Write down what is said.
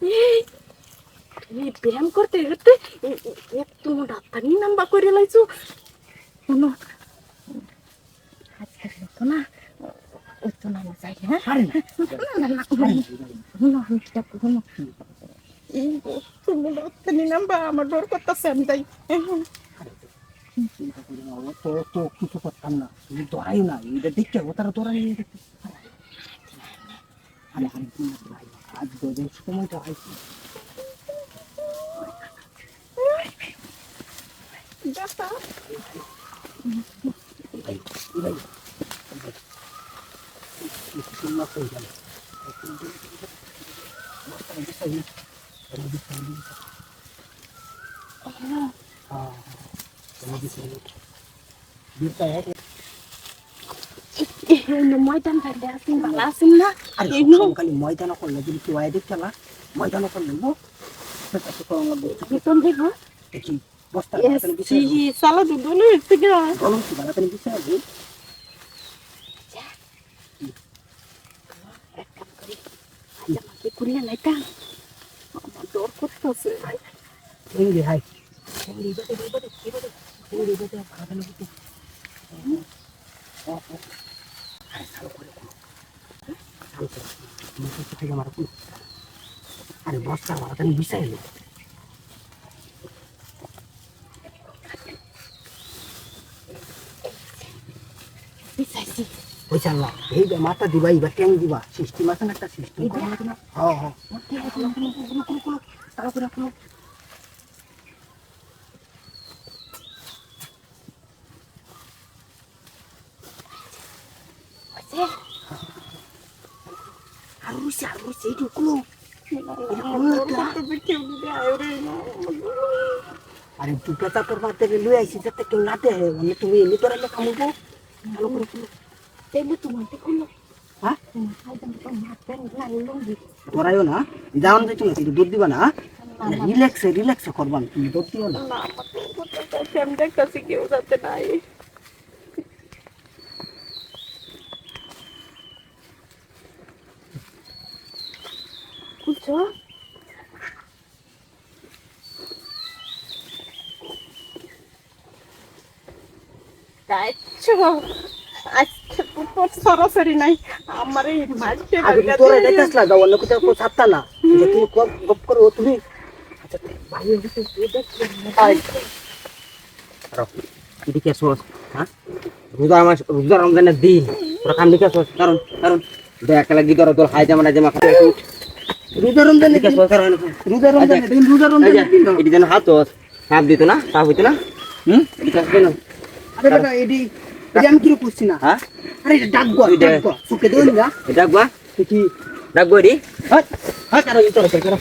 এই ব্যায়াম করতে করতে একটু ডাক্তারি নাম্বা করে লাইছো। শোনো আজকে তো না ওই তো নামা যাই হ্যাঁ? পারে না। না না আমি সেটা এই তুমি ডাক্তারি নাম্বা আমার ডর করতেছে আমি যাই। চিন্তা করি না তো কিছু করতাম না। তুমি দৌড়াই না এটা দেখতে তারা দৌড়াই দেখতে আরে আরে তুমি দৌড়াই না। আজ দোদের সময়টা হয়েছে ডাক্তার ভাই ভাই তিন মাস হয়ে গেল বস্তাটা বিছাই না। এটা বিছাই না, বিছাই না। হ্যাঁ, এটা বিছাই না। বিছাই এক- এই ময়দান থাকলে আসিন ভালো আসিন না আরে খালি ময়দানও করলে যদি কেউ আয় দেখতে না ময়দানও করলে গো। বেতন দেখো দেখি বস্তা এসি সালা দুধলে বলুন কি বাড়াতে বিষয় আছে কুড়িয়ে আমার ডর করতেছে হাই বেটে বেটে বেটে আরে চালু করে কোন করে মুখে থেকে মারা কোন বস্তা বাড়াতে বিষয় এলো বিসাইছি ওই চাল না এই যে মাথা দিবা আছে? আর রুসি আর রুসি এইটুকু আরে পেতা তোর মারতে লুই আইছি যাতে কেউ না দেয় মানে তুমি এমনি তোর এলে কামড়বো ভালো করে খুলো। তাইলে তোমার তো লঙ্গি তোরাইও না যাওয়ান যাইতো না কিন্তু দুধ দিবা না। রিল্যাক্সে রিল্যাক্সে করবান তুমি দুধ দিও না। কেউ যাতে নাই। বুঝছ যাইছো আজকে তো সরাসরি নাই। আমার এই মাঝে আগে তোরা দেখতেছ না যাও অন্য কোথাও কেউ ছাড়তা না। যে তুমি গপ গপ করো তুমি আচ্ছা ভাই এদিকে সোস হ্যাঁ? রোজা রমজানের দিন। তোরা কাম দিকে সোস কারণ কারণ দেখ লাগি তোরা তোর হাই জামা জামা খাতে রোজা দিন দিন এটি যেন হাত সাপ দিত না সাপ হইতো না? হুম? কেন আরে এডি আমি কীরকম করছি না? হ্যাঁ? আরে এটা ডাকবো ডাকবো সুকে দেও না? ডাকবা কি ডাকবো এটি হ্যাঁ হ্যাঁ কারও ইতর করো।